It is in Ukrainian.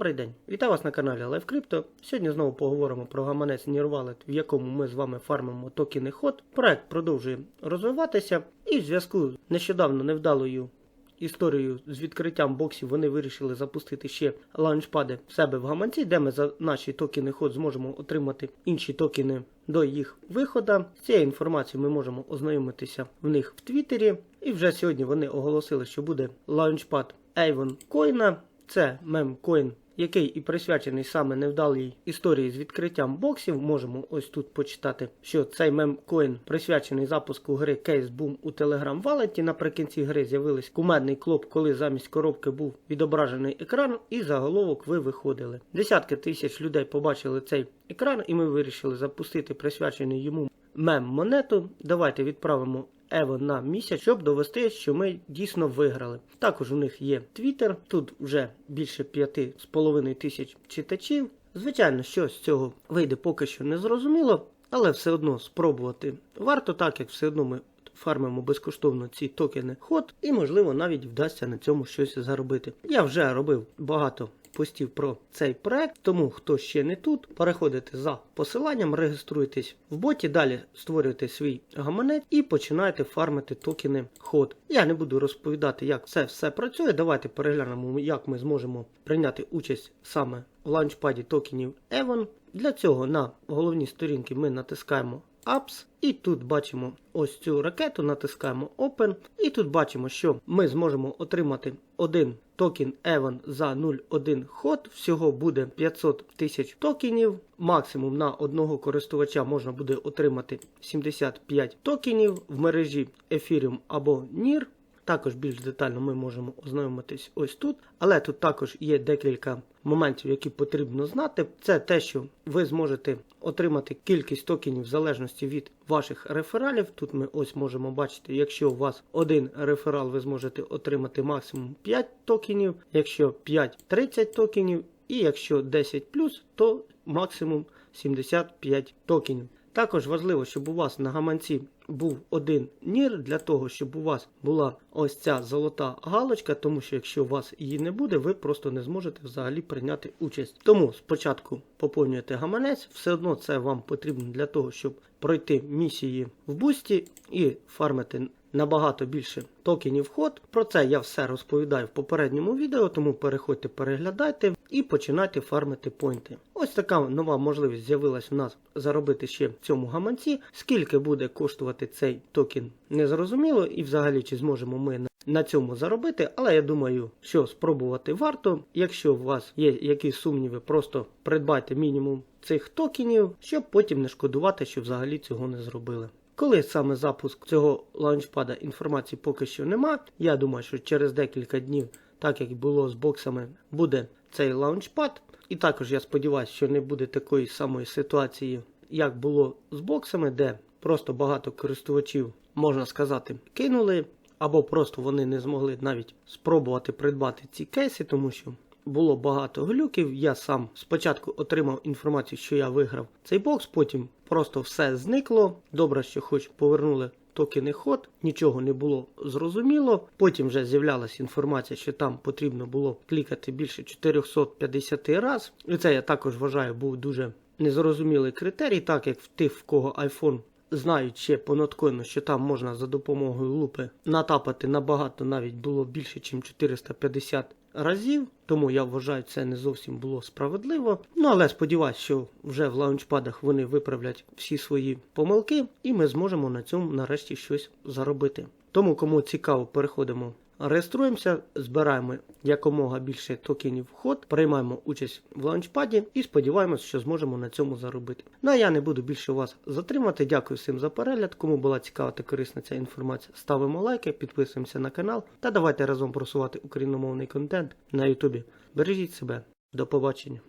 Добрий день! Вітаю вас на каналі LiveCrypto. Сьогодні знову поговоримо про гаманець Nearwallet, в якому ми з вами фармимо токени ход. Проект продовжує розвиватися, і в зв'язку з нещодавно невдалою історією з відкриттям боксів вони вирішили запустити ще лаунчпади в себе в гаманці, де ми за наші токени ход зможемо отримати інші токени до їх виходу. З цією інформацією ми можемо ознайомитися в них в Твіттері. І вже сьогодні вони оголосили, що буде лаунчпад Avon Coin. Це мемкоін, який і присвячений саме невдалій історії з відкриттям боксів. Можемо ось тут почитати, що цей мемкоін присвячений запуску гри Boom у Telegram Wallet. Наприкінці гри з'явились кумедний клоп, коли замість коробки був відображений екран, і заголовок ви виходили. Десятки тисяч людей побачили цей екран, і ми вирішили запустити присвячений йому мем монету. Давайте відправимо Ево на місяць, щоб довести, що ми дійсно виграли. Також у них є Твіттер, тут вже більше 5,5 тисяч читачів. Звичайно, що з цього вийде поки що не зрозуміло, але все одно спробувати варто, так як все одно ми фармимо безкоштовно ці токени ход, і можливо навіть вдасться на цьому щось заробити. Я вже робив багато постів про цей проект, тому хто ще не тут, переходите за посиланням, реєструйтесь в боті, далі створюєте свій гаманець і починаєте фармити токени ход. Я не буду розповідати, як це все працює. Давайте переглянемо, як ми зможемо прийняти участь саме в лаунчпаді токенів Evon. Для цього на головній сторінці ми натискаємо Apps. І тут бачимо ось цю ракету, натискаємо Open. І тут бачимо, що ми зможемо отримати один токен Evan за 0,1 ход. Всього буде 500 тисяч токенів. Максимум на одного користувача можна буде отримати 75 токенів в мережі Ethereum або NIR. Також більш детально ми можемо ознайомитись ось тут. Але тут також є декілька моментів, які потрібно знати. Це те, що ви зможете отримати кількість токенів в залежності від ваших рефералів. Тут ми ось можемо бачити, якщо у вас один реферал, ви зможете отримати максимум 5 токенів, якщо 5 30 токенів, і якщо 10 то максимум 75 токенів. Також важливо, щоб у вас на гаманці був один нір для того, щоб у вас була ось ця золота галочка, тому що якщо у вас її не буде, ви просто не зможете взагалі прийняти участь. Тому спочатку поповнюєте гаманець, все одно це вам потрібно для того, щоб пройти місії в бусті і фармити набагато більше токенів ход. Про це я все розповідаю в попередньому відео, тому переходьте, переглядайте і починайте фармити поінти. Ось така нова можливість з'явилась у нас заробити ще в цьому гаманці. Скільки буде коштувати цей токен, незрозуміло, і взагалі чи зможемо ми на цьому заробити, але я думаю, що спробувати варто. Якщо у вас є якісь сумніви, просто придбайте мінімум цих токенів, щоб потім не шкодувати, що взагалі цього не зробили. Коли саме запуск цього лаунчпада інформації поки що нема, я думаю, що через декілька днів, так як було з боксами, буде цей лаунчпад. І також я сподіваюся, що не буде такої самої ситуації, як було з боксами, де просто багато користувачів, можна сказати, кинули, або просто вони не змогли навіть спробувати придбати ці кейси, тому що було багато глюків. Я сам спочатку отримав інформацію, що я виграв цей бокс, потім просто все зникло. Добре, що хоч повернули токени ход, нічого не було зрозуміло. Потім вже з'являлася інформація, що там потрібно було клікати більше 450 разів. І це я також вважаю був дуже незрозумілий критерій, так як в тих, в кого iPhone знають ще понаткойно, що там можна за допомогою лупи натапати набагато навіть було більше, ніж 450 разів. Тому я вважаю, це не зовсім було справедливо. Ну але сподіваюся, що вже в лаунчпадах вони виправлять всі свої помилки, і ми зможемо на цьому нарешті щось заробити. Тому, кому цікаво, переходимо. Реєструємося, збираємо якомога більше токенів в ход, приймаємо участь в лаунчпаді і сподіваємося, що зможемо на цьому заробити. Ну а я не буду більше вас затримати. Дякую всім за перегляд. Кому була цікава та корисна ця інформація, ставимо лайки, підписуємося на канал та давайте разом просувати україномовний контент на Ютубі. Бережіть себе, до побачення.